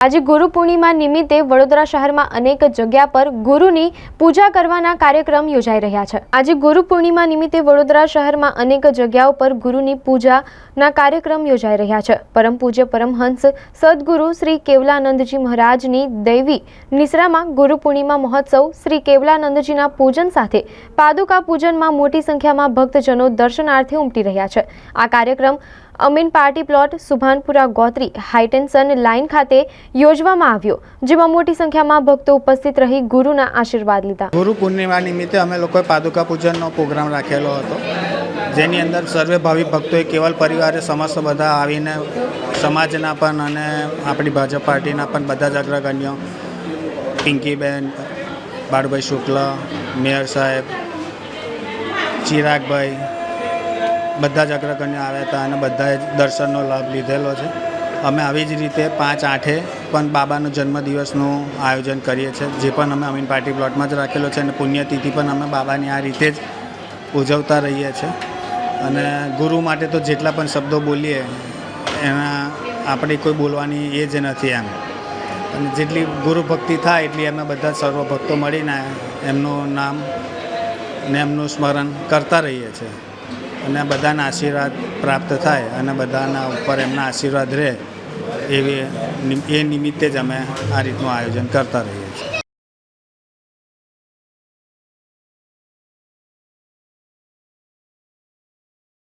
આજે ગુરુ પૂર્ણિમા નિમિત્તે વડોદરા શહેરમાં અનેક જગ્યા પર ગુરુની પૂજા કરવાના કાર્યક્રમ યોજાઈ રહ્યા છે. આજે ગુરુ પૂર્ણિમા નિમિત્તે વડોદરા શહેરમાં અનેક જગ્યાઓ પર ગુરુની પૂજાના કાર્યક્રમ યોજાઈ રહ્યા છે. પરમ પૂજ્ય પરમહંસ સદગુરુ શ્રી કેવલાનંદજી મહારાજની દૈવી નિસરામાં ગુરુ પૂર્ણિમા મહોત્સવ શ્રી કેવલાનંદજીના પૂજન સાથે પાદુકા પૂજનમાં મોટી સંખ્યામાં ભક્તજનો દર્શનાર્થે ઉમટી રહ્યા છે. આ કાર્યક્રમ Amin party plot Subhanpura Gotri high tension line ખાતે યોજવામાં આવ્યો, જેમાં મોટી સંખ્યામાં ભક્તો ઉપસ્થિત રહી ગુરુના આશીર્વાદ લીધા. ગુરુ પૂર્ણિમા નિમિત્તે અમે લોકોએ પાદુકા પૂજનનો પ્રોગ્રામ રાખેલો હતો, જેની અંદર સર્વે ભાવિ ભક્તોએ કેવલ પરિવારે સમસ્ત બધા આવીને સમાજના પણ અને આપણી ભાજપ પાર્ટીના પણ બધા જ અગ્રગણ્યો પિંકીબેન, બાળભાઈ શુક્લ, મેયર સાહેબ, ચિરાગભાઈ બધા જ અગ્રગણ્ય આવ્યા હતા અને બધાએ દર્શનનો લાભ લીધેલો છે. અમે આવી જ રીતે પાંચ આઠે પણ બાબાનો જન્મદિવસનું આયોજન કરીએ છીએ, જે પણ અમે અમીન પાર્ટી પ્લોટમાં જ રાખેલો છે અને પુણ્યતિથિ પણ અમે બાબાની આ રીતે જ ઉજવતા રહીએ છીએ. અને ગુરુ માટે તો જેટલા પણ શબ્દો બોલીએ, એના આપણી કોઈ બોલવાની એ જ નથી એમ. અને જેટલી ગુરુ ભક્તિ થાય એટલી અમે બધા સર્વ ભક્તો મળીને એમનું નામ ને એમનું સ્મરણ કરતા રહીએ છીએ. અને બધાના આશીર્વાદ પ્રાપ્ત થાય અને બધાના ઉપર એમના આશીર્વાદ રહે એવી એ નિમિત્તે જ અમે આ રીતનું આયોજન કરતા રહીએ છીએ.